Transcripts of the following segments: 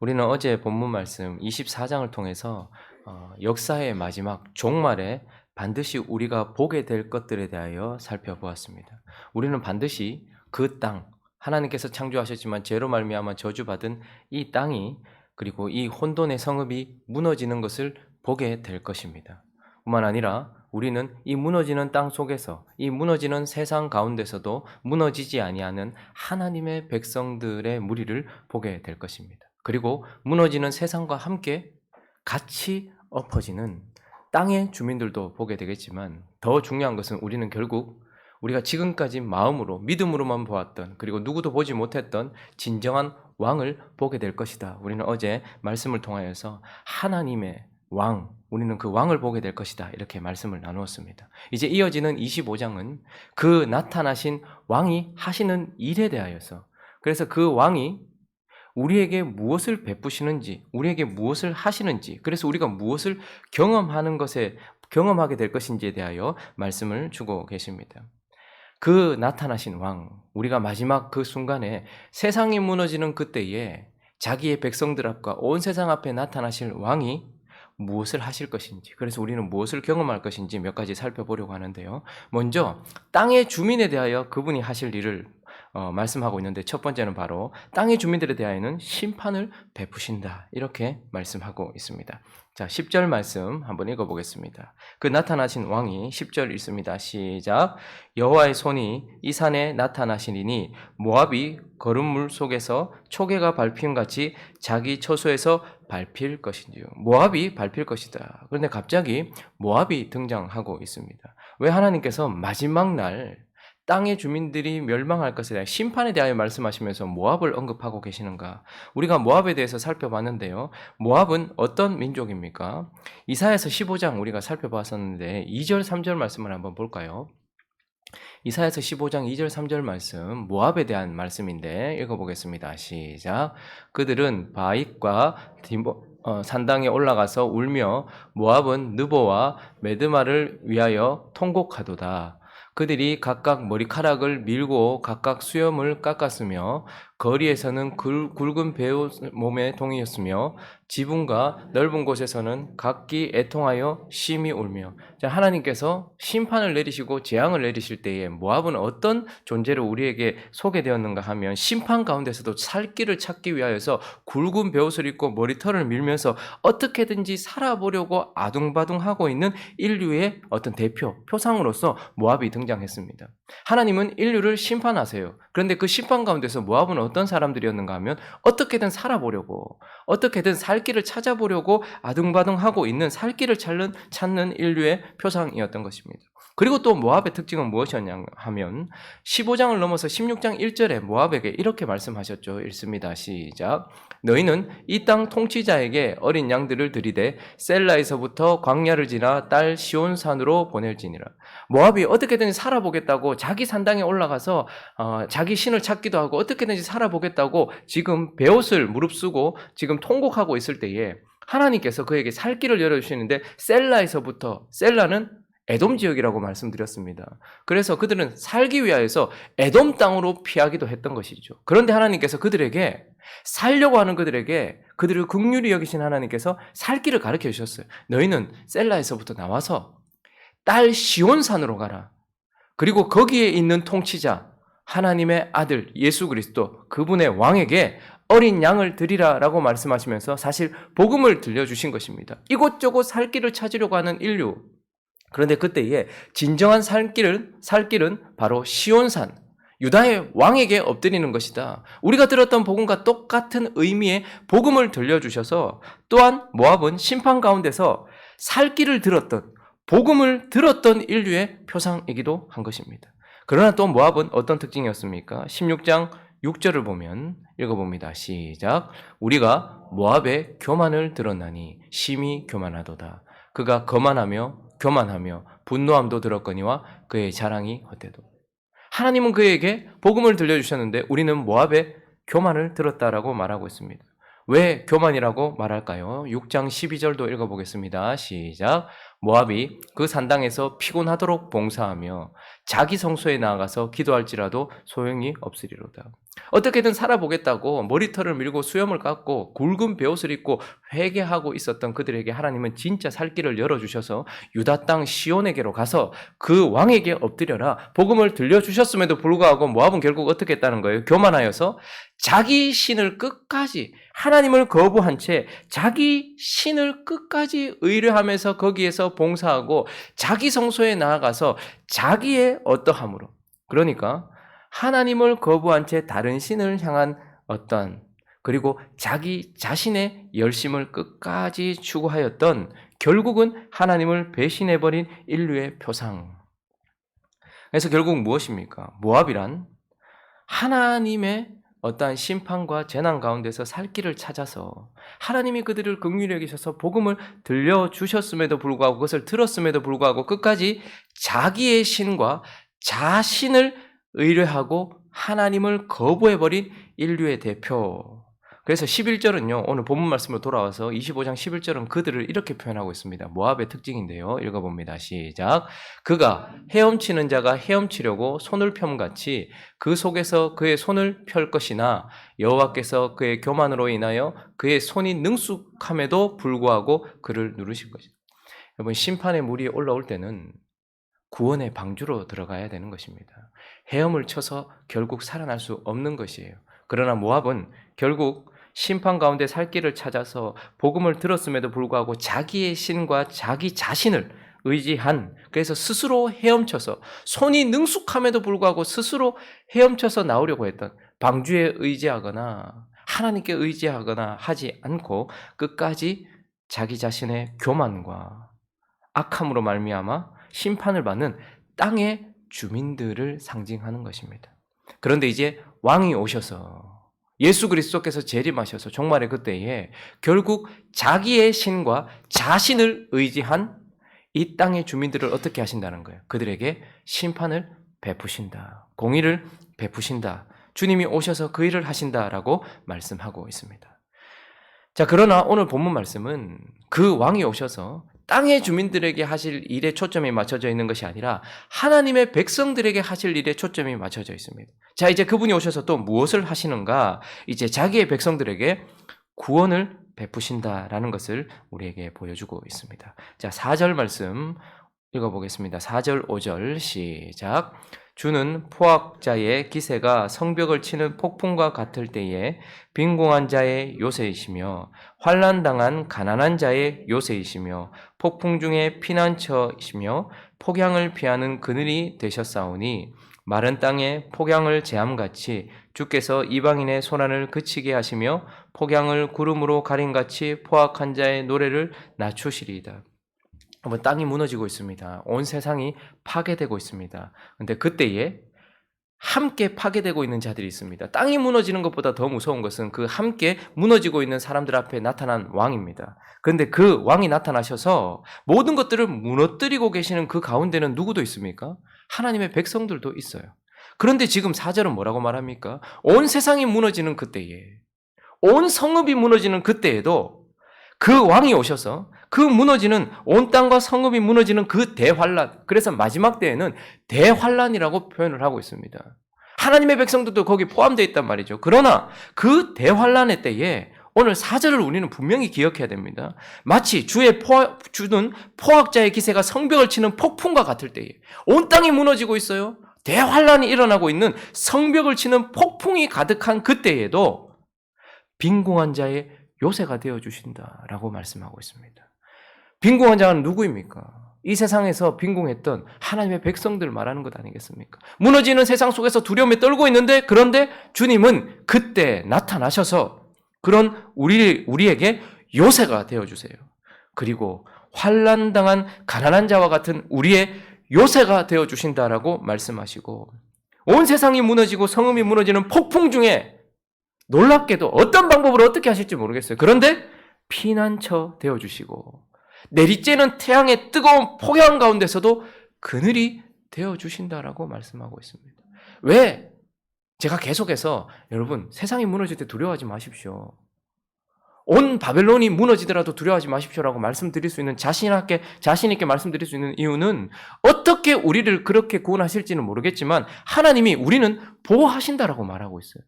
우리는 어제 본문 말씀 24장을 통해서 어, 역사의 마지막 종말에 반드시 우리가 보게 될 것들에 대하여 살펴보았습니다. 우리는 반드시 그 땅, 하나님께서 창조하셨지만 죄로 말미암아 저주받은 이 땅이 그리고 이 혼돈의 성읍이 무너지는 것을 보게 될 것입니다. 뿐만 아니라 우리는 이 무너지는 땅 속에서 이 무너지는 세상 가운데서도 무너지지 아니하는 하나님의 백성들의 무리를 보게 될 것입니다. 그리고 무너지는 세상과 함께 같이 엎어지는 땅의 주민들도 보게 되겠지만 더 중요한 것은 우리는 결국 우리가 지금까지 마음으로 믿음으로만 보았던 그리고 누구도 보지 못했던 진정한 왕을 보게 될 것이다. 우리는 어제 말씀을 통하여서 하나님의 왕, 우리는 그 왕을 보게 될 것이다. 이렇게 말씀을 나누었습니다. 이제 이어지는 25장은 그 나타나신 왕이 하시는 일에 대하여서 그래서 그 왕이 우리에게 무엇을 베푸시는지, 우리에게 무엇을 하시는지, 그래서 우리가 무엇을 경험하는 것에 경험하게 될 것인지에 대하여 말씀을 주고 계십니다. 그 나타나신 왕, 우리가 마지막 그 순간에 세상이 무너지는 그때에 자기의 백성들 앞과 온 세상 앞에 나타나실 왕이 무엇을 하실 것인지, 그래서 우리는 무엇을 경험할 것인지 몇 가지 살펴보려고 하는데요. 먼저 땅의 주민에 대하여 그분이 하실 일을 어, 말씀하고 있는데 첫 번째는 바로 땅의 주민들에 대하여는 심판을 베푸신다. 이렇게 말씀하고 있습니다. 자, 10절 말씀 한번 읽어 보겠습니다. 그 나타나신 왕이 10절 읽습니다. 시작. 여호와의 손이 이 산에 나타나시리니 모압이 거름물 속에서 초계가 밟힘 같이 자기 처소에서 밟힐 것인지요. 모압이 밟힐 것이다. 그런데 갑자기 모압이 등장하고 있습니다. 왜 하나님께서 마지막 날 땅의 주민들이 멸망할 것에 대한 심판에 대하여 말씀하시면서 모압을 언급하고 계시는가? 우리가 모압에 대해서 살펴봤는데요. 모압은 어떤 민족입니까? 이사야서 15장 우리가 살펴봤었는데 2절 3절 말씀을 한번 볼까요? 이사야서 15장 2절 3절 말씀 모압에 대한 말씀인데 읽어보겠습니다. 시작. 그들은 바익과 디모, 어, 산당에 올라가서 울며 모압은 느보와 메드마를 위하여 통곡하도다. 그들이 각각 머리카락을 밀고 각각 수염을 깎았으며 거리에서는 굵, 굵은 배우 몸에 동이었으며 지붕과 넓은 곳에서는 각기 애통하여 심히 울며 자, 하나님께서 심판을 내리시고 재앙을 내리실 때에 모압은 어떤 존재로 우리에게 소개되었는가 하면 심판 가운데서도 살 길을 찾기 위하여서 굵은 배옷을 입고 머리털을 밀면서 어떻게든지 살아보려고 아둥바둥하고 있는 인류의 어떤 대표 표상으로서 모압이 등장했습니다. 하나님은 인류를 심판하세요. 그런데 그 심판 가운데서 모압은 어떤 사람들이었는가 하면 어떻게든 살아보려고 어떻게든 살 길을 찾아보려고 아둥바둥하고 있는 살 길을 찾는, 찾는 인류의 표상이었던 것입니다. 그리고 또 모압의 특징은 무엇이었냐 하면 15장을 넘어서 16장 1절에 모압에게 이렇게 말씀하셨죠. 읽습니다. 시작. 너희는 이 땅 통치자에게 어린 양들을 들이대 셀라에서부터 광야를 지나 딸 시온산으로 보낼지니라. 모압이 어떻게든 살아보겠다고 자기 산당에 올라가서 어, 자기 신을 찾기도 하고 어떻게든지 살아보겠다고 지금 베옷을 무릅쓰고 지금 통곡하고 있을 때에 하나님께서 그에게 살 길을 열어주시는데 셀라에서부터 셀라는 에돔 지역이라고 말씀드렸습니다. 그래서 그들은 살기 위하여서 에돔 땅으로 피하기도 했던 것이죠. 그런데 하나님께서 그들에게 살려고 하는 그들에게 그들을 극률히 여기신 하나님께서 살 길을 가르쳐 주셨어요. 너희는 셀라에서부터 나와서 딸 시온산으로 가라. 그리고 거기에 있는 통치자 하나님의 아들 예수 그리스도 그분의 왕에게 어린 양을 드리라라고 말씀하시면서 사실 복음을 들려주신 것입니다. 이곳저곳 살 길을 찾으려고 하는 인류 그런데 그때에 진정한 살 길은, 살 길은 바로 시온산, 유다의 왕에게 엎드리는 것이다. 우리가 들었던 복음과 똑같은 의미의 복음을 들려주셔서 또한 모압은 심판 가운데서 살 길을 들었던, 복음을 들었던 인류의 표상이기도 한 것입니다. 그러나 또 모압은 어떤 특징이었습니까? 16장 6절을 보면 읽어봅니다. 시작. 우리가 모압의 교만을 들었나니 심히 교만하도다. 그가 거만하며 교만하며 분노함도 들었거니와 그의 자랑이 헛되도. 하나님은 그에게 복음을 들려주셨는데 우리는 모압의 교만을 들었다라고 말하고 있습니다. 왜 교만이라고 말할까요? 6장 12절도 읽어보겠습니다. 시작. 모압이 그 산당에서 피곤하도록 봉사하며 자기 성소에 나아가서 기도할지라도 소용이 없으리로다. 어떻게든 살아보겠다고 머리털을 밀고 수염을 깎고 굵은 베옷을 입고 회개하고 있었던 그들에게 하나님은 진짜 살 길을 열어주셔서 유다 땅 시온에게로 가서 그 왕에게 엎드려라 복음을 들려주셨음에도 불구하고 모압은 결국 어떻게 했다는 거예요? 교만하여서 자기 신을 끝까지 하나님을 거부한 채 자기 신을 끝까지 의뢰하면서 거기에서 봉사하고 자기 성소에 나아가서 자기의 어떠함으로 그러니까 하나님을 거부한 채 다른 신을 향한 어떤 그리고 자기 자신의 열심을 끝까지 추구하였던 결국은 하나님을 배신해버린 인류의 표상. 그래서 결국 무엇입니까? 모압이란 하나님의 어떠한 심판과 재난 가운데서 살 길을 찾아서 하나님이 그들을 긍휼히 여기셔서 복음을 들려주셨음에도 불구하고 그것을 들었음에도 불구하고 끝까지 자기의 신과 자신을 의뢰하고 하나님을 거부해버린 인류의 대표. 그래서 11절은요, 오늘 본문 말씀으로 돌아와서 25장 11절은 그들을 이렇게 표현하고 있습니다. 모압의 특징인데요. 읽어봅니다. 시작. 그가 헤엄치는 자가 헤엄치려고 손을 펴같이 그 속에서 그의 손을 펼 것이나 여호와께서 그의 교만으로 인하여 그의 손이 능숙함에도 불구하고 그를 누르실 것이다. 여러분, 심판의 물이 올라올 때는 구원의 방주로 들어가야 되는 것입니다. 헤엄을 쳐서 결국 살아날 수 없는 것이에요. 그러나 모압은 결국 심판 가운데 살 길을 찾아서 복음을 들었음에도 불구하고 자기의 신과 자기 자신을 의지한 그래서 스스로 헤엄쳐서 손이 능숙함에도 불구하고 스스로 헤엄쳐서 나오려고 했던 방주에 의지하거나 하나님께 의지하거나 하지 않고 끝까지 자기 자신의 교만과 악함으로 말미암아 심판을 받는 땅의 주민들을 상징하는 것입니다. 그런데 이제 왕이 오셔서 예수 그리스도께서 재림하셔서 종말의 그때에 결국 자기의 신과 자신을 의지한 이 땅의 주민들을 어떻게 하신다는 거예요? 그들에게 심판을 베푸신다. 공의를 베푸신다. 주님이 오셔서 그 일을 하신다라고 말씀하고 있습니다. 자, 그러나 오늘 본문 말씀은 그 왕이 오셔서 땅의 주민들에게 하실 일에 초점이 맞춰져 있는 것이 아니라 하나님의 백성들에게 하실 일에 초점이 맞춰져 있습니다. 자, 이제 그분이 오셔서 또 무엇을 하시는가? 이제 자기의 백성들에게 구원을 베푸신다라는 것을 우리에게 보여주고 있습니다. 자, 4절 말씀 읽어보겠습니다. 4절, 5절 시작. 주는 포악자의 기세가 성벽을 치는 폭풍과 같을 때에 빈공한 자의 요새이시며 환란당한 가난한 자의 요새이시며 폭풍 중에 피난처이시며 폭양을 피하는 그늘이 되셨사오니 마른 땅에 폭양을 제함같이 주께서 이방인의 소란을 그치게 하시며 폭양을 구름으로 가림같이 포악한 자의 노래를 낮추시리이다. 한번 땅이 무너지고 있습니다. 온 세상이 파괴되고 있습니다. 근데 그때에 함께 파괴되고 있는 자들이 있습니다. 땅이 무너지는 것보다 더 무서운 것은 그 함께 무너지고 있는 사람들 앞에 나타난 왕입니다. 그런데 그 왕이 나타나셔서 모든 것들을 무너뜨리고 계시는 그 가운데는 누구도 있습니까? 하나님의 백성들도 있어요. 그런데 지금 사절은 뭐라고 말합니까? 온 세상이 무너지는 그때에, 온 성읍이 무너지는 그때에도 그 왕이 오셔서 그 무너지는 온 땅과 성읍이 무너지는 그 대환란. 그래서 마지막 때에는 대환란이라고 표현을 하고 있습니다. 하나님의 백성들도 거기 포함되어 있단 말이죠. 그러나 그 대환란의 때에 오늘 사절을 우리는 분명히 기억해야 됩니다. 마치 주의 포, 주는 포악자의 기세가 성벽을 치는 폭풍과 같을 때에 온 땅이 무너지고 있어요. 대환란이 일어나고 있는 성벽을 치는 폭풍이 가득한 그때에도 빈궁한 자의 요새가 되어 주신다라고 말씀하고 있습니다. 빈궁한 자는 누구입니까? 이 세상에서 빈궁했던 하나님의 백성들 말하는 것 아니겠습니까? 무너지는 세상 속에서 두려움에 떨고 있는데 그런데 주님은 그때 나타나셔서 그런 우리 우리에게 요새가 되어 주세요. 그리고 환란 당한 가난한 자와 같은 우리의 요새가 되어 주신다라고 말씀하시고 온 세상이 무너지고 성음이 무너지는 폭풍 중에 놀랍게도 어떤 방법으로 어떻게 하실지 모르겠어요. 그런데 피난처 되어 주시고 내리쬐는 태양의 뜨거운 폭염 가운데서도 그늘이 되어 주신다라고 말씀하고 있습니다. 왜? 제가 계속해서 여러분 세상이 무너질 때 두려워하지 마십시오. 온 바벨론이 무너지더라도 두려워하지 마십시오라고 말씀드릴 수 있는 자신 있게 자신 있게 말씀드릴 수 있는 이유는 어떻게 우리를 그렇게 구원하실지는 모르겠지만 하나님이 우리는 보호하신다라고 말하고 있어요.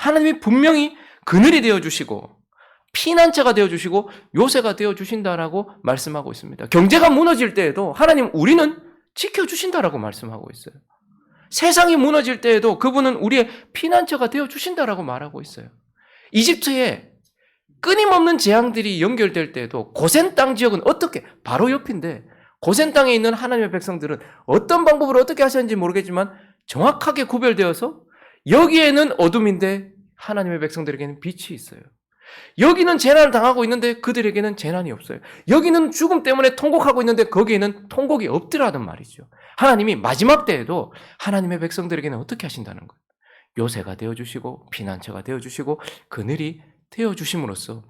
하나님이 분명히 그늘이 되어 주시고 피난처가 되어 주시고 요새가 되어 주신다라고 말씀하고 있습니다. 경제가 무너질 때에도 하나님 우리는 지켜 주신다라고 말씀하고 있어요. 세상이 무너질 때에도 그분은 우리의 피난처가 되어 주신다라고 말하고 있어요. 이집트에 끊임없는 재앙들이 연결될 때에도 고센 땅 지역은 어떻게 바로 옆인데 고센 땅에 있는 하나님의 백성들은 어떤 방법으로 어떻게 하셨는지 모르겠지만 정확하게 구별되어서 여기에는 어둠인데 하나님의 백성들에게는 빛이 있어요. 여기는 재난을 당하고 있는데 그들에게는 재난이 없어요. 여기는 죽음 때문에 통곡하고 있는데 거기에는 통곡이 없더라는 말이죠. 하나님이 마지막 때에도 하나님의 백성들에게는 어떻게 하신다는 거예요. 요새가 되어주시고 피난처가 되어주시고 그늘이 되어주심으로써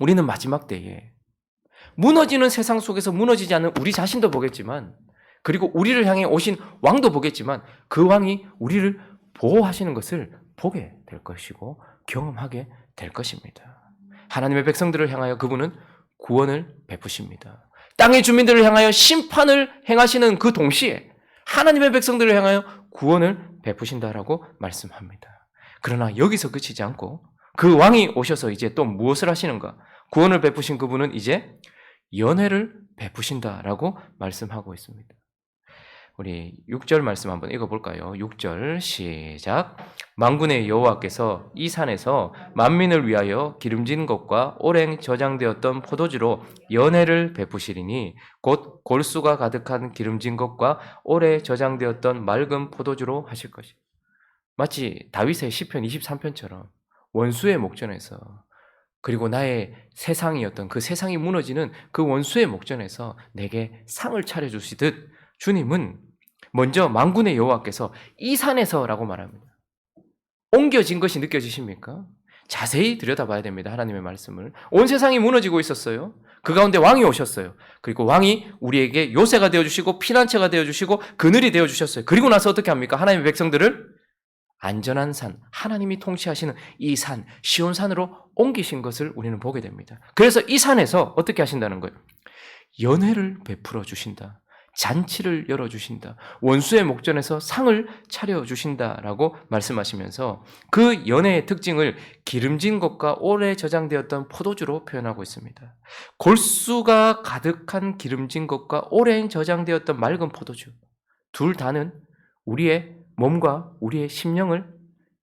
우리는 마지막 때에 무너지는 세상 속에서 무너지지 않는 우리 자신도 보겠지만 그리고 우리를 향해 오신 왕도 보겠지만 그 왕이 우리를 보호하시는 것을 보게 될 것이고 경험하게 될 것입니다. 하나님의 백성들을 향하여 그분은 구원을 베푸십니다. 땅의 주민들을 향하여 심판을 행하시는 그 동시에 하나님의 백성들을 향하여 구원을 베푸신다라고 말씀합니다. 그러나 여기서 그치지 않고 그 왕이 오셔서 이제 또 무엇을 하시는가? 구원을 베푸신 그분은 이제 연회를 베푸신다라고 말씀하고 있습니다. 우리 6절 말씀 한번 읽어볼까요? 6절 시작. 만군의 여호와께서 이 산에서 만민을 위하여 기름진 것과 오랜 저장되었던 포도주로 연회를 베푸시리니 곧 골수가 가득한 기름진 것과 오래 저장되었던 맑은 포도주로 하실 것이. 마치 다윗의 시편 23편처럼 원수의 목전에서 그리고 나의 세상이었던 그 세상이 무너지는 그 원수의 목전에서 내게 상을 차려 주시듯 주님은 먼저 만군의 여호와께서 이 산에서라고 말합니다. 옮겨진 것이 느껴지십니까? 자세히 들여다봐야 됩니다. 하나님의 말씀을. 온 세상이 무너지고 있었어요. 그 가운데 왕이 오셨어요. 그리고 왕이 우리에게 요새가 되어주시고 피난처가 되어주시고 그늘이 되어주셨어요. 그리고 나서 어떻게 합니까? 하나님의 백성들을 안전한 산, 하나님이 통치하시는 이 산, 시온산으로 옮기신 것을 우리는 보게 됩니다. 그래서 이 산에서 어떻게 하신다는 거예요? 연회를 베풀어 주신다. 잔치를 열어주신다. 원수의 목전에서 상을 차려주신다라고 말씀하시면서 그 연애의 특징을 기름진 것과 오래 저장되었던 포도주로 표현하고 있습니다. 골수가 가득한 기름진 것과 오래 저장되었던 맑은 포도주. 둘 다는 우리의 몸과 우리의 심령을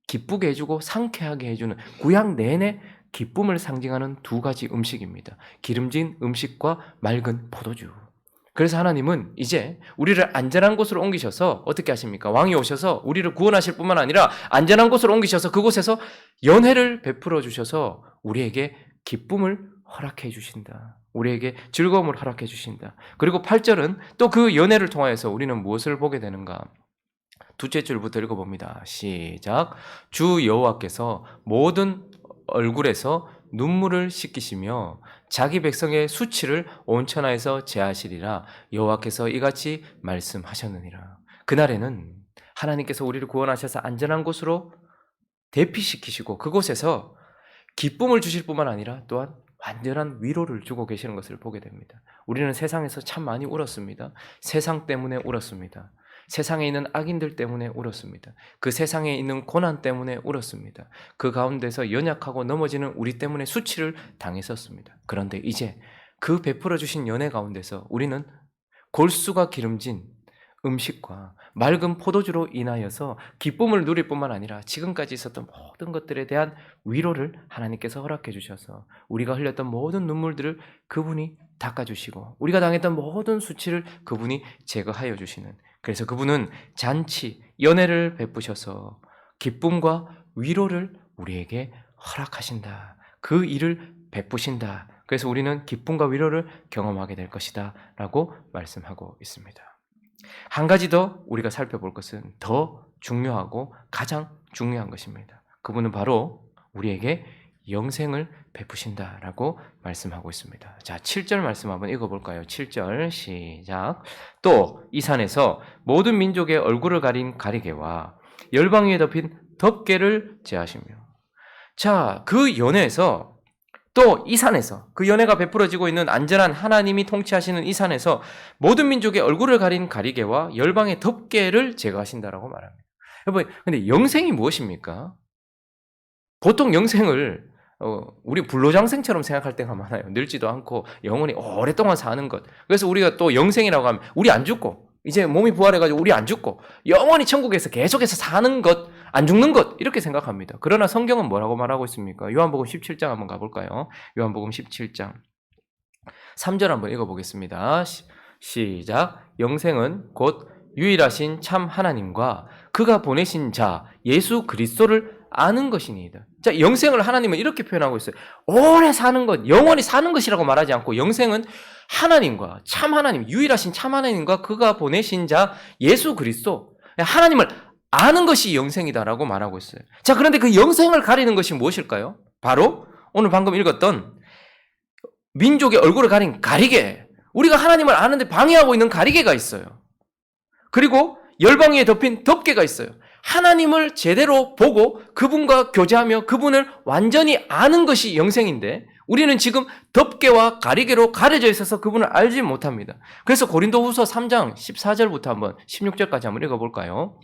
기쁘게 해주고 상쾌하게 해주는 구약 내내 기쁨을 상징하는 두 가지 음식입니다. 기름진 음식과 맑은 포도주. 그래서 하나님은 이제 우리를 안전한 곳으로 옮기셔서 어떻게 하십니까? 왕이 오셔서 우리를 구원하실 뿐만 아니라 안전한 곳으로 옮기셔서 그곳에서 연회를 베풀어 주셔서 우리에게 기쁨을 허락해 주신다. 우리에게 즐거움을 허락해 주신다. 그리고 8절은 또 그 연회를 통하여서 우리는 무엇을 보게 되는가? 두째 줄부터 읽어봅니다. 시작. 주 여호와께서 모든 얼굴에서 눈물을 씻기시며 자기 백성의 수치를 온천하에서 제하시리라 여호와께서 이같이 말씀하셨느니라. 그날에는 하나님께서 우리를 구원하셔서 안전한 곳으로 대피시키시고 그곳에서 기쁨을 주실 뿐만 아니라 또한 완전한 위로를 주고 계시는 것을 보게 됩니다. 우리는 세상에서 참 많이 울었습니다. 세상 때문에 울었습니다. 세상에 있는 악인들 때문에 울었습니다. 그 세상에 있는 고난 때문에 울었습니다. 그 가운데서 연약하고 넘어지는 우리 때문에 수치를 당했었습니다. 그런데 이제 그 베풀어 주신 연애 가운데서 우리는 골수가 기름진 음식과 맑은 포도주로 인하여서 기쁨을 누릴 뿐만 아니라 지금까지 있었던 모든 것들에 대한 위로를 하나님께서 허락해 주셔서 우리가 흘렸던 모든 눈물들을 그분이 닦아주시고 우리가 당했던 모든 수치를 그분이 제거하여 주시는 그래서 그분은 잔치, 연애를 베푸셔서 기쁨과 위로를 우리에게 허락하신다. 그 일을 베푸신다. 그래서 우리는 기쁨과 위로를 경험하게 될 것이다. 라고 말씀하고 있습니다. 한 가지 더 우리가 살펴볼 것은 더 중요하고 가장 중요한 것입니다. 그분은 바로 우리에게 영생을 베푸신다라고 말씀하고 있습니다. 자, 7절 말씀 한번 읽어볼까요? 7절 시작. 또 이 산에서 모든 민족의 얼굴을 가린 가리개와 열방 위에 덮인 덮개를 제하시며 자, 그 연회에서 또 이 산에서 그 연회가 베풀어지고 있는 안전한 하나님이 통치하시는 이 산에서 모든 민족의 얼굴을 가린 가리개와 열방의 덮개를 제거하신다라고 말합니다. 여러분, 근데 영생이 무엇입니까? 보통 영생을 어, 우리 불로장생처럼 생각할 때가 많아요. 늙지도 않고 영원히 오랫동안 사는 것. 그래서 우리가 또 영생이라고 하면 우리 안 죽고 이제 몸이 부활해가지고 우리 안 죽고 영원히 천국에서 계속해서 사는 것, 안 죽는 것 이렇게 생각합니다. 그러나 성경은 뭐라고 말하고 있습니까? 요한복음 17장 한번 가볼까요? 요한복음 17장 3절 한번 읽어보겠습니다. 시, 시작. 영생은 곧 유일하신 참 하나님과 그가 보내신 자 예수 그리스도를 아는 것이니이다. 자, 영생을 하나님은 이렇게 표현하고 있어요. 오래 사는 것, 영원히 사는 것이라고 말하지 않고 영생은 하나님과 참 하나님, 유일하신 참 하나님과 그가 보내신 자 예수 그리스도 하나님을 아는 것이 영생이다라고 말하고 있어요. 자, 그런데 그 영생을 가리는 것이 무엇일까요? 바로 오늘 방금 읽었던 민족의 얼굴을 가린 가리개. 우리가 하나님을 아는데 방해하고 있는 가리개가 있어요. 그리고 열방 위에 덮인 덮개가 있어요. 하나님을 제대로 보고 그분과 교제하며 그분을 완전히 아는 것이 영생인데 우리는 지금 덮개와 가리개로 가려져 있어서 그분을 알지 못합니다. 그래서 고린도 후서 3장 14절부터 한번 16절까지 한번 읽어 볼까요?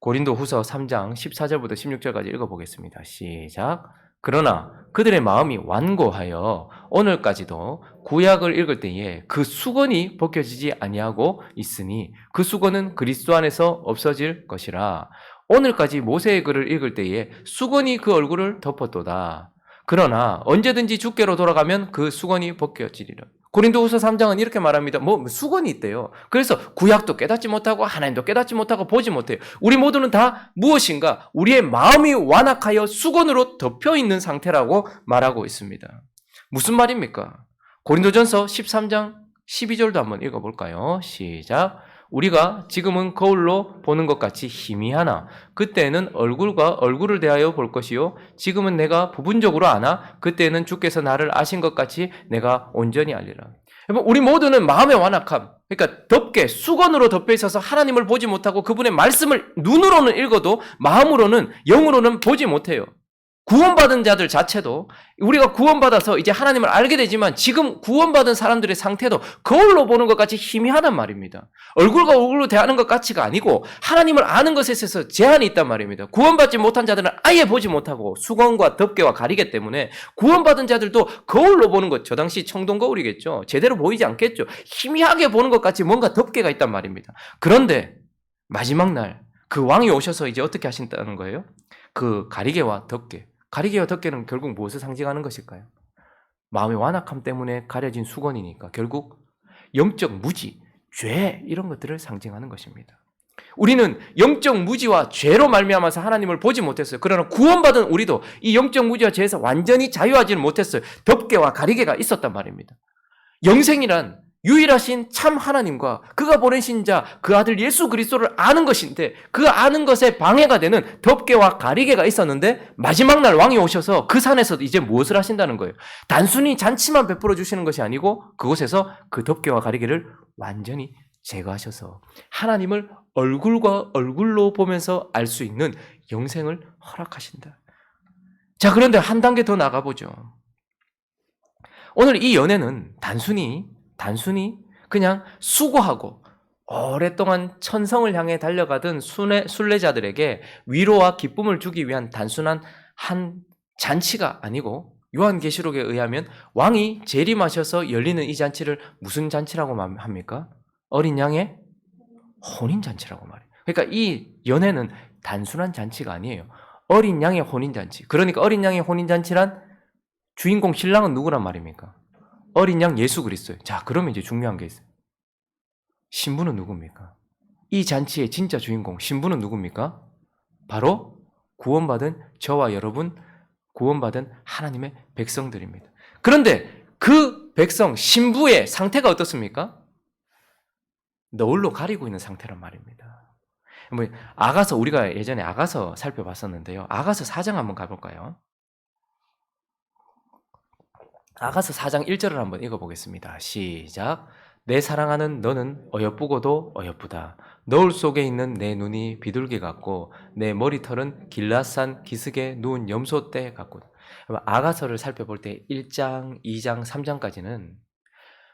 고린도 후서 3장 14절부터 16절까지 읽어 보겠습니다. 시작. 그러나 그들의 마음이 완고하여 오늘까지도 구약을 읽을 때에 그 수건이 벗겨지지 아니하고 있으니 그 수건은 그리스도 안에서 없어질 것이라 오늘까지 모세의 글을 읽을 때에 수건이 그 얼굴을 덮었도다. 그러나 언제든지 주께로 돌아가면 그 수건이 벗겨지리라. 고린도후서 3장은 이렇게 말합니다. 뭐 수건이 있대요. 그래서 구약도 깨닫지 못하고 하나님도 깨닫지 못하고 보지 못해요. 우리 모두는 다 무엇인가 우리의 마음이 완악하여 수건으로 덮여 있는 상태라고 말하고 있습니다. 무슨 말입니까? 고린도전서 13장 12절도 한번 읽어 볼까요? 시작. 우리가 지금은 거울로 보는 것 같이 희미하나 그때는 얼굴과 얼굴을 대하여 볼 것이요 지금은 내가 부분적으로 아나 그때는 주께서 나를 아신 것 같이 내가 온전히 알리라. 우리 모두는 마음의 완악함 그러니까 덮개 수건으로 덮여 있어서 하나님을 보지 못하고 그분의 말씀을 눈으로는 읽어도 마음으로는 영으로는 보지 못해요. 구원받은 자들 자체도 우리가 구원받아서 이제 하나님을 알게 되지만 지금 구원받은 사람들의 상태도 거울로 보는 것 같이 희미하단 말입니다. 얼굴과 얼굴로 대하는 것 같이가 아니고 하나님을 아는 것에 있어서 제한이 있단 말입니다. 구원받지 못한 자들은 아예 보지 못하고 수건과 덮개와 가리개 때문에 구원받은 자들도 거울로 보는 것, 저 당시 청동 거울이겠죠. 제대로 보이지 않겠죠. 희미하게 보는 것 같이 뭔가 덮개가 있단 말입니다. 그런데 마지막 날 그 왕이 오셔서 이제 어떻게 하신다는 거예요? 그 가리개와 덮개, 가리개와 덮개는 결국 무엇을 상징하는 것일까요? 마음의 완악함 때문에 가려진 수건이니까 결국 영적 무지, 죄 이런 것들을 상징하는 것입니다. 우리는 영적 무지와 죄로 말미암아서 하나님을 보지 못했어요. 그러나 구원받은 우리도 이 영적 무지와 죄에서 완전히 자유하지는 못했어요. 덮개와 가리개가 있었단 말입니다. 영생이란 유일하신 참 하나님과 그가 보내신 자 그 아들 예수 그리스도를 아는 것인데 그 아는 것에 방해가 되는 덮개와 가리개가 있었는데 마지막 날 왕이 오셔서 그 산에서 이제 무엇을 하신다는 거예요. 단순히 잔치만 베풀어 주시는 것이 아니고 그곳에서 그 덮개와 가리개를 완전히 제거하셔서 하나님을 얼굴과 얼굴로 보면서 알 수 있는 영생을 허락하신다. 자, 그런데 한 단계 더 나가보죠. 오늘 이 연애는 단순히 단순히 그냥 수고하고 오랫동안 천성을 향해 달려가던 순례, 순례자들에게 위로와 기쁨을 주기 위한 단순한 한 잔치가 아니고 요한계시록에 의하면 왕이 재림하셔서 열리는 이 잔치를 무슨 잔치라고 합니까? 어린 양의 혼인 잔치라고 말해요. 그러니까 이 연애는 단순한 잔치가 아니에요. 어린 양의 혼인 잔치. 그러니까 어린 양의 혼인 잔치란 주인공 신랑은 누구란 말입니까? 어린 양 예수 그리스도예요. 자, 그러면 이제 중요한 게 있어요. 신부는 누굽니까? 이 잔치의 진짜 주인공, 신부는 누굽니까? 바로 구원받은 저와 여러분, 구원받은 하나님의 백성들입니다. 그런데 그 백성, 신부의 상태가 어떻습니까? 너울로 가리고 있는 상태란 말입니다. 뭐 아가서 우리가 예전에 아가서 살펴봤었는데요. 아가서 4장 한번 가볼까요? 아가서 4장 1절을 한번 읽어보겠습니다. 시작. 내 사랑하는 너는 어여쁘고도 어여쁘다. 너울 속에 있는 내 눈이 비둘기 같고 내 머리털은 길라산 기슭에 누운 염소떼 같고 아가서를 살펴볼 때 1장, 2장, 3장까지는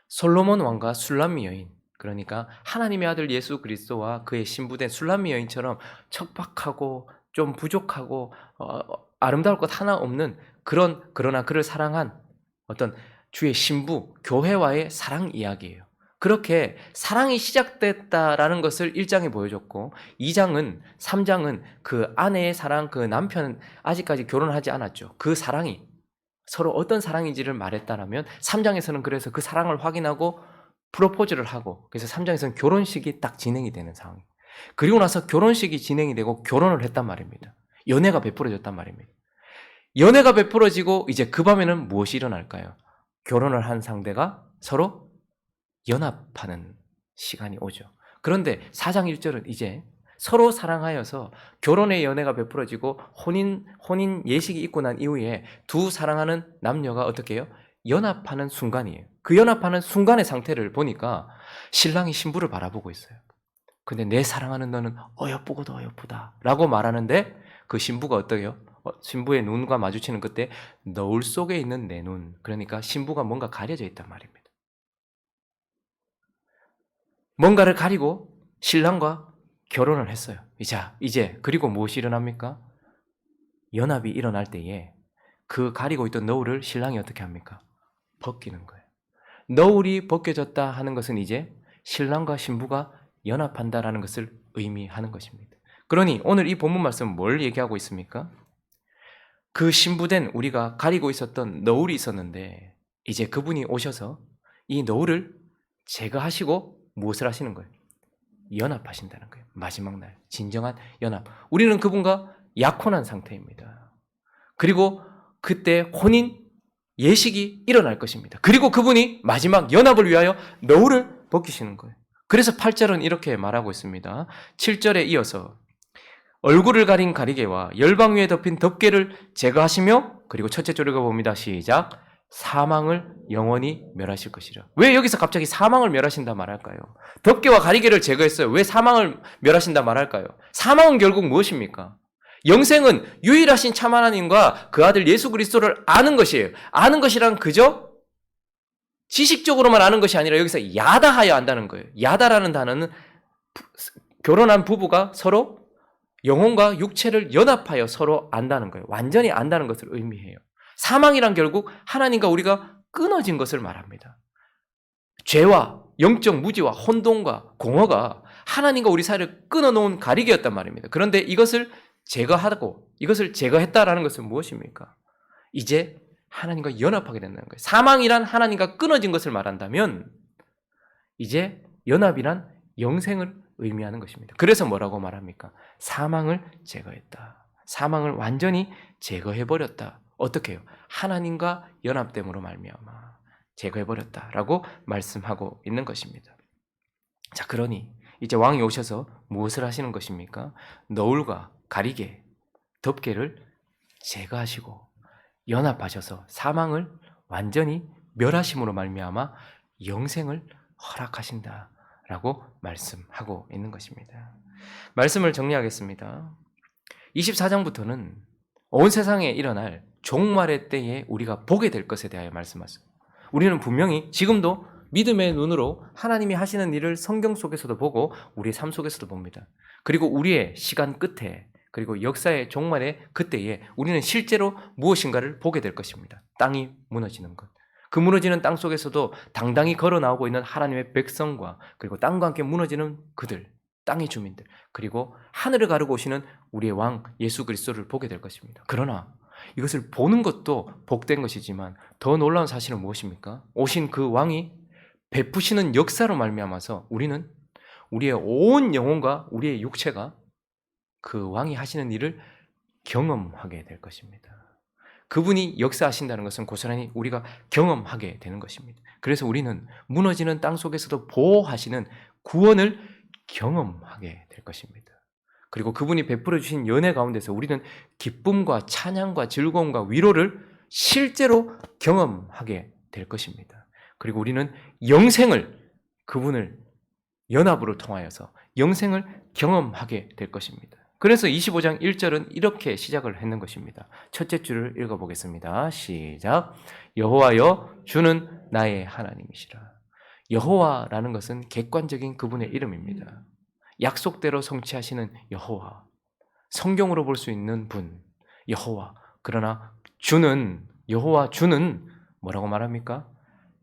솔로몬 왕과 술람미 여인 그러니까 하나님의 아들 예수 그리스도와 그의 신부된 술람미 여인처럼 척박하고 좀 부족하고 어, 아름다울 것 하나 없는 그런 그러나 그를 사랑한 어떤 주의 신부 교회와의 사랑 이야기예요. 그렇게 사랑이 시작됐다라는 것을 1장에 보여줬고 2장은 3장은 그 아내의 사랑 그 남편은 아직까지 결혼하지 않았죠. 그 사랑이 서로 어떤 사랑인지를 말했다라면 3장에서는 그래서 그 사랑을 확인하고 프로포즈를 하고 그래서 3장에서는 결혼식이 딱 진행이 되는 상황. 그리고 나서 결혼식이 진행이 되고 결혼을 했단 말입니다. 연애가 베풀어졌단 말입니다. 연애가 베풀어지고 이제 그 밤에는 무엇이 일어날까요? 결혼을 한 상대가 서로 연합하는 시간이 오죠. 그런데 4장 1절은 이제 서로 사랑하여서 결혼의 연애가 베풀어지고 혼인 혼인 예식이 있고 난 이후에 두 사랑하는 남녀가 어떻게 해요? 연합하는 순간이에요. 그 연합하는 순간의 상태를 보니까 신랑이 신부를 바라보고 있어요. 근데 내 사랑하는 너는 어여쁘고도 어여쁘다 라고 말하는데 그 신부가 어떠해요? 어, 신부의 눈과 마주치는 그때 너울 속에 있는 내 눈. 그러니까 신부가 뭔가 가려져 있단 말입니다. 뭔가를 가리고 신랑과 결혼을 했어요. 자, 이제 그리고 무엇이 일어납니까? 연합이 일어날 때에 그 가리고 있던 너울을 신랑이 어떻게 합니까? 벗기는 거예요. 너울이 벗겨졌다 하는 것은 이제 신랑과 신부가 연합한다라는 것을 의미하는 것입니다. 그러니 오늘 이 본문 말씀은 뭘 얘기하고 있습니까? 그 신부된 우리가 가리고 있었던 너울이 있었는데 이제 그분이 오셔서 이 너울을 제거하시고 무엇을 하시는 거예요? 연합하신다는 거예요. 마지막 날 진정한 연합. 우리는 그분과 약혼한 상태입니다. 그리고 그때 혼인 예식이 일어날 것입니다. 그리고 그분이 마지막 연합을 위하여 너울을 벗기시는 거예요. 그래서 8절은 이렇게 말하고 있습니다. 7절에 이어서 얼굴을 가린 가리개와 열방 위에 덮인 덮개를 제거하시며 그리고 첫째 줄을 봅니다. 시작. 사망을 영원히 멸하실 것이라. 왜 여기서 갑자기 사망을 멸하신다 말할까요? 덮개와 가리개를 제거했어요. 왜 사망을 멸하신다 말할까요? 사망은 결국 무엇입니까? 영생은 유일하신 참 하나님과 그 아들 예수 그리스도를 아는 것이에요. 아는 것이란 그저 지식적으로만 아는 것이 아니라 여기서 야다하여 안다는 거예요. 야다라는 단어는 결혼한 부부가 서로 영혼과 육체를 연합하여 서로 안다는 거예요. 완전히 안다는 것을 의미해요. 사망이란 결국 하나님과 우리가 끊어진 것을 말합니다. 죄와 영적 무지와 혼돈과 공허가 하나님과 우리 사이를 끊어놓은 가리개였단 말입니다. 그런데 이것을 제거하고 이것을 제거했다라는 것은 무엇입니까? 이제 하나님과 연합하게 된다는 거예요. 사망이란 하나님과 끊어진 것을 말한다면 이제 연합이란 영생을 의미하는 것입니다. 그래서 뭐라고 말합니까? 사망을 제거했다. 사망을 완전히 제거해 버렸다. 어떻게 해요? 하나님과 연합됨으로 말미암아 제거해 버렸다라고 말씀하고 있는 것입니다. 자, 그러니 이제 왕이 오셔서 무엇을 하시는 것입니까? 너울과 가리개, 덮개를 제거하시고 연합하셔서 사망을 완전히 멸하심으로 말미암아 영생을 허락하신다 라고 말씀하고 있는 것입니다. 말씀을 정리하겠습니다. 24장부터는 온 세상에 일어날 종말의 때에 우리가 보게 될 것에 대하여 말씀하세요. 우리는 분명히 지금도 믿음의 눈으로 하나님이 하시는 일을 성경 속에서도 보고 우리의 삶 속에서도 봅니다. 그리고 우리의 시간 끝에 그리고 역사의 종말의 그때에 우리는 실제로 무엇인가를 보게 될 것입니다. 땅이 무너지는 것. 그 무너지는 땅 속에서도 당당히 걸어 나오고 있는 하나님의 백성과 그리고 땅과 함께 무너지는 그들, 땅의 주민들, 그리고 하늘을 가르고 오시는 우리의 왕 예수 그리스도를 보게 될 것입니다. 그러나 이것을 보는 것도 복된 것이지만 더 놀라운 사실은 무엇입니까? 오신 그 왕이 베푸시는 역사로 말미암아서 우리는 우리의 온 영혼과 우리의 육체가 그 왕이 하시는 일을 경험하게 될 것입니다. 그분이 역사하신다는 것은 고스란히 우리가 경험하게 되는 것입니다. 그래서 우리는 무너지는 땅 속에서도 보호하시는 구원을 경험하게 될 것입니다. 그리고 그분이 베풀어 주신 연애 가운데서 우리는 기쁨과 찬양과 즐거움과 위로를 실제로 경험하게 될 것입니다. 그리고 우리는 영생을 그분을 연합으로 통하여서 영생을 경험하게 될 것입니다. 그래서 25장 1절은 이렇게 시작을 했는 것입니다. 첫째 줄을 읽어보겠습니다. 시작. 여호와여 주는 나의 하나님이시라. 여호와라는 것은 객관적인 그분의 이름입니다. 약속대로 성취하시는 여호와. 성경으로 볼 수 있는 분. 여호와. 그러나 주는 여호와 주는 뭐라고 말합니까?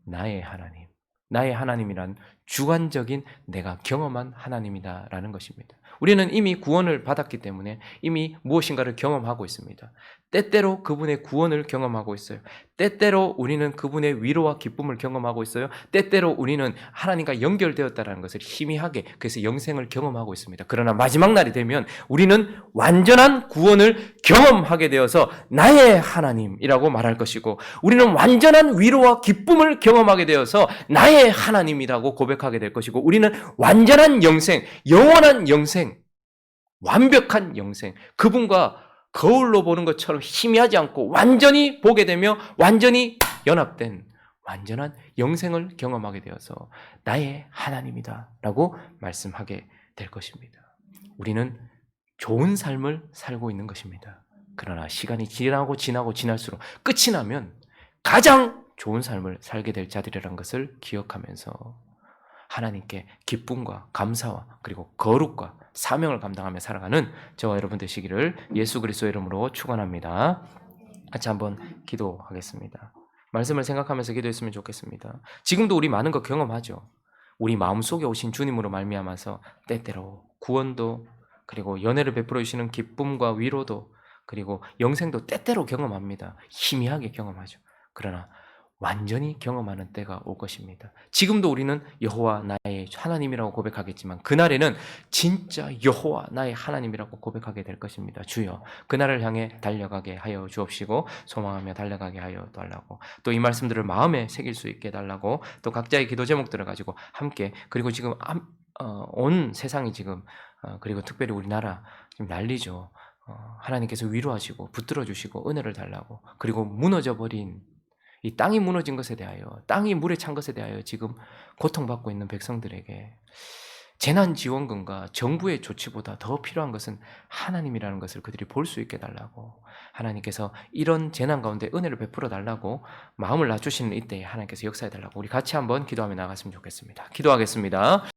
나의 하나님. 나의 하나님이란 주관적인 내가 경험한 하나님이다라는 것입니다. 우리는 이미 구원을 받았기 때문에 이미 무엇인가를 경험하고 있습니다. 때때로 그분의 구원을 경험하고 있어요. 때때로 우리는 그분의 위로와 기쁨을 경험하고 있어요. 때때로 우리는 하나님과 연결되었다는 것을 희미하게 그래서 영생을 경험하고 있습니다. 그러나 마지막 날이 되면 우리는 완전한 구원을 경험하게 되어서 나의 하나님이라고 말할 것이고 우리는 완전한 위로와 기쁨을 경험하게 되어서 나의 하나님이라고 고백하게 될 것이고 우리는 완전한 영생, 영원한 영생, 완벽한 영생, 그분과 거울로 보는 것처럼 희미하지 않고 완전히 보게 되며 완전히 연합된 완전한 영생을 경험하게 되어서 나의 하나님이다 라고 말씀하게 될 것입니다. 우리는 좋은 삶을 살고 있는 것입니다. 그러나 시간이 지나고 지나고 지날수록 끝이 나면 가장 좋은 삶을 살게 될 자들이라는 것을 기억하면서 하나님께 기쁨과 감사와 그리고 거룩과 사명을 감당하며 살아가는 저와 여러분 되시기를 예수 그리스도 이름으로 축원합니다. 같이 한번 기도하겠습니다. 말씀을 생각하면서 기도했으면 좋겠습니다. 지금도 우리 많은 거 경험하죠. 우리 마음속에 오신 주님으로 말미암아서 때때로 구원도 그리고 연애를 베풀어 주시는 기쁨과 위로도 그리고 영생도 때때로 경험합니다. 희미하게 경험하죠. 그러나 완전히 경험하는 때가 올 것입니다. 지금도 우리는 여호와 나의 하나님이라고 고백하겠지만 그날에는 진짜 여호와 나의 하나님이라고 고백하게 될 것입니다. 주여 그날을 향해 달려가게 하여 주옵시고 소망하며 달려가게 하여 달라고 또 이 말씀들을 마음에 새길 수 있게 달라고 또 각자의 기도 제목들을 가지고 함께 그리고 지금 암- 어, 온 세상이 지금 어, 그리고 특별히 우리나라 지금 난리죠. 어, 하나님께서 위로하시고 붙들어 주시고 은혜를 달라고 그리고 무너져 버린 이 땅이 무너진 것에 대하여 땅이 물에 찬 것에 대하여 지금 고통받고 있는 백성들에게 재난 지원금과 정부의 조치보다 더 필요한 것은 하나님이라는 것을 그들이 볼 수 있게 달라고 하나님께서 이런 재난 가운데 은혜를 베풀어 달라고 마음을 낮추시는 이때에 하나님께서 역사해 달라고 우리 같이 한번 기도하며 나갔으면 좋겠습니다. 기도하겠습니다.